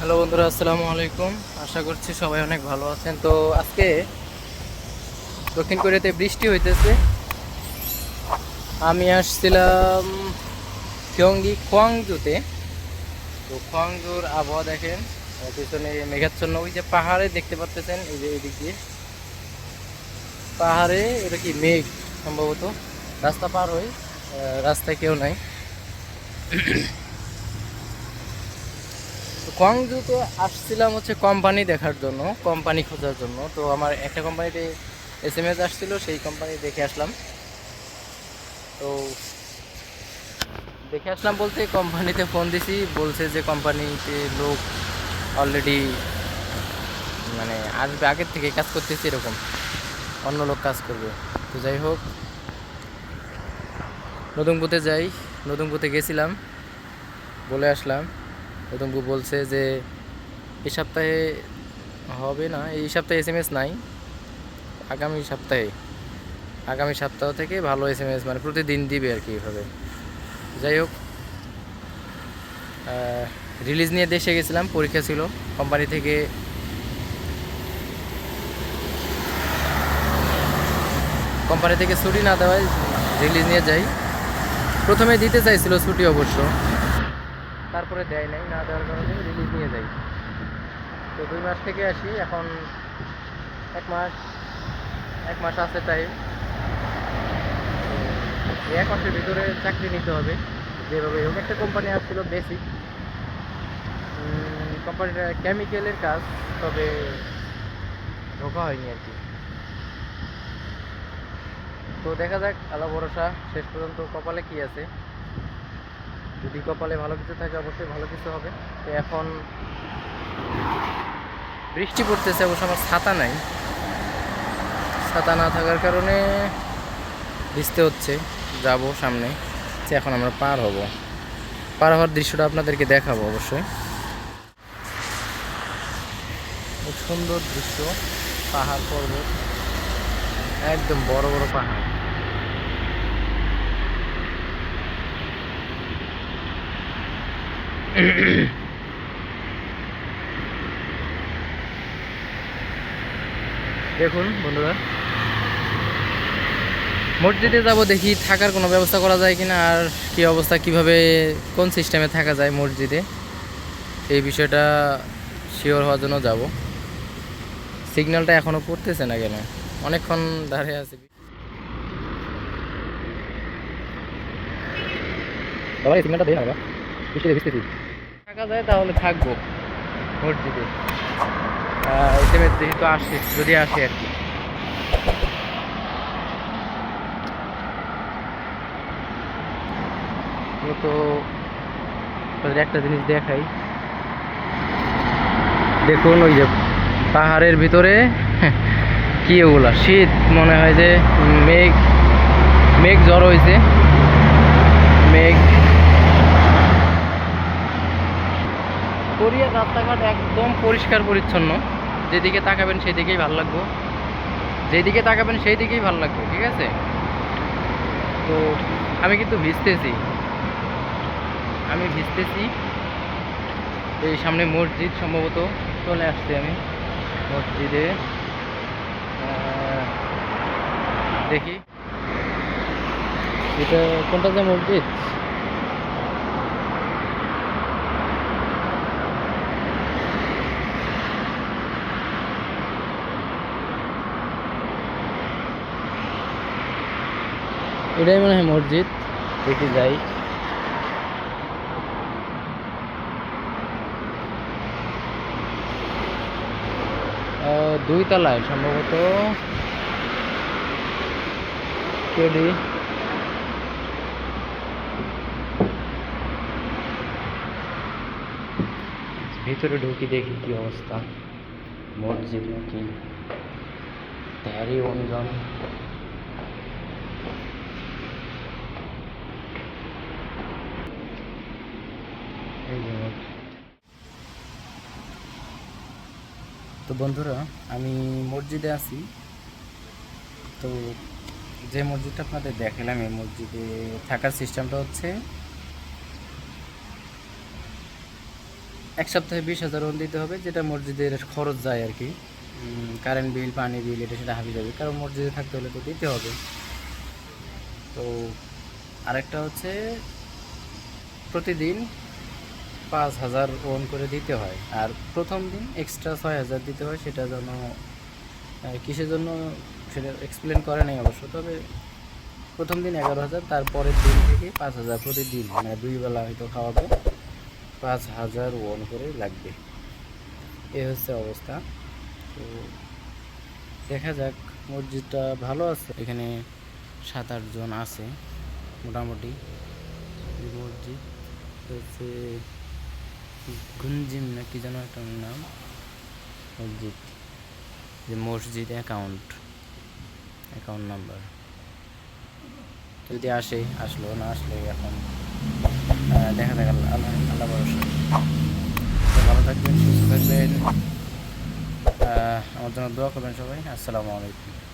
Hello বন্ধুরা, আসসালামু আলাইকুম। আশা করছি সবাই অনেক ভালো আছেন। তো আজকে দক্ষিণ কোরিয়াতে বৃষ্টি হইতেছে। আমি আসছিলাম কিয়ঙ্গি খোয়াংজুতে। তো খোয়াংজুর আবহাওয়া দেখেন পিছনে মেঘাচ্ছন্ন। ওই যে পাহাড়ে দেখতে পাচ্ছেন এই যে এদিক দিয়ে। পাহাড়ে এটা কি মেঘ সম্ভবত? রাস্তা পার হই রাস্তায় কেউ নাই। তো কোয়াংজুতে আসছিলাম হচ্ছে কোম্পানি দেখার জন্য, কোম্পানি খোঁজার জন্য। তো আমার একটা কোম্পানিতে এস এম এস আসছিল, সেই কোম্পানি দেখে আসলাম। তো দেখে আসলাম বলতে কোম্পানিতে ফোন দিছি, বলছে যে কোম্পানিতে লোক অলরেডি মানে আসবে, আগের থেকে কাজ করতেছে এরকম। অন্য লোক কাজ করবে। তো যাই হোক নতুনপুতে যাই নতুনপুতে গেছিলাম, বলে আসলাম। নতুনপু বলছে যে, এই সপ্তাহে হবে না, এই সপ্তাহে এস এম এস নাই, আগামী সপ্তাহে, আগামী সপ্তাহ থেকে ভালো এস এম এস মানে প্রতিদিন দিবে আর কি এভাবে। যাই হোক রিলিজ নিয়ে দেশে গেছিলাম, পরীক্ষা ছিল কোম্পানি থেকে কোম্পানি থেকে ছুটি না দেওয়ায় রিলিজ নিয়ে যাই। প্রথমে দিতে চাইছিল ছুটি অবশ্য। তারপরে দেয় নাই, না দেওয়ার কারণে রিলিজ নিয়ে যাই তো দুই মাস থেকে আসি, এখন এক মাস এক মাস আছে টাইম এক মাসের ভিতরে চাকরি নিতে হবে যেভাবে হোক। একটা কোম্পানি আসছিল বেসিক কোম্পানিটা কেমিক্যালের কাজ, তবে ঢোকা হয়নি আর কি। তো দেখা যাক, আল্লাহ ভরসা, শেষ পর্যন্ত কপালে কি আছে। যদি কপালে ভালো কিছু থাকে, অবশ্যই ভালো কিছু হবে। তো এখন বৃষ্টি পড়তেছে, অবশ্য আমার ছাতা নাই। ছাতা না থাকার কারণে ভিজতে হচ্ছে। যাব সামনে। যে এখন আমরা পার হব। পার হওয়ার দৃশ্যটা আপনাদেরকে দেখাবো অবশ্যই। খুব সুন্দর দৃশ্য, পাহাড় পর্বত। একদম বড় বড় পাহাড়। দেখুন, বন্ধুরা। মসজিদে যাব দেখি থাকার কোনো ব্যবস্থা করা যায় কিনা আর কি অবস্থা, কীভাবে কোন সিস্টেমে থাকা যায় মসজিদে। এই বিষয়টা শিওর হওয়ার জন্য যাব। সিগন্যালটা এখনও পড়তেছে না কেন? অনেকক্ষণ দাঁড়িয়ে আছে। বাবা, এই সিগন্যালটা দেয় না বাবা। বৃষ্টিতে ভিজতেছি। থাকা যায় তাহলে থাকব। এসএমএস যেহেতু আসে, যদি আসে আর কি। তো একটা জিনিস দেখাই। দেখুন ওই যে পাহাড়ের ভিতরে, কি ওগুলা শীত, মনে হয় যে মেঘ মেঘ জ্বর হয়েছে মেঘ কোরিয়ার রাস্তাঘাট একদম পরিষ্কার পরিচ্ছন্ন। যেদিকে তাকাবেন সেদিকেই ভালো লাগবে। যেদিকে তাকাবেন সেই দিকেই ভালো লাগবে, ঠিক আছে? তো আমি কিন্তু ভিজতেছি। আমি ভিজতেছি। এই সামনে মসজিদ সম্ভবত। চলে আসছি আমি মসজিদে। দেখি। এটা কোনটা যে মসজিদ? এটাই মনে হয় মসজিদ দেখি যাই। দুই তলায় সম্ভবত। কেডি ভিতরে ঢুকি দেখি কি অবস্থা। মসজিদ নাকি? তেরি অঞ্জন এই যে মসজিদ। তো বন্ধুরা, আমি মসজিদে আছি। তো যে মসজিদটা আপনাদের দেখালাম, এই মসজিদে থাকার সিস্টেমটা হচ্ছে, এক সপ্তাহে বিশ হাজার ওন দিতে হবে, যেটা মসজিদের খরচ যায় আর কি। কারেন্ট বিল পানি বিল এটা সেটা হাবি যাবে কারণ মসজিদে থাকতে হলে তো দিতে হবে। তো আরেকটা হচ্ছে, প্রতিদিন পাঁচ হাজার ওন করে দিতে হয়। আর প্রথম দিন এক্সট্রা ছয় হাজার দিতে হয়, সেটা যেন কিসের জন্য সেটা এক্সপ্লেন করে নাই অবশ্য, তবে প্রথম দিন এগারো হাজার, তারপরের দিন থেকে পাঁচ হাজার প্রতিদিন মানে দুই বেলা হয়তো খাওয়াবে, পাঁচ হাজার ওন করে লাগবে। এ হচ্ছে অবস্থা। তো দেখা যাক, মসজিদটা ভালো আছে, এখানে সাত আটজন আছে, মোটামুটি। মসজিদ হচ্ছে গুঞ্জিম না কি যেন একটা নাম? মসজিদ। যে মসজিদ অ্যাকাউন্ট। Account number. যদি আসে, আসলো, না আসলে এখন দেখা আল্লাহ আল্লাহ আল্লাহ ভরসা। ভালো থাকবেন, সুস্থ থাকবেন। আমার জন্য দোয়া করবেন সবাই। আসসালামু আলাইকুম।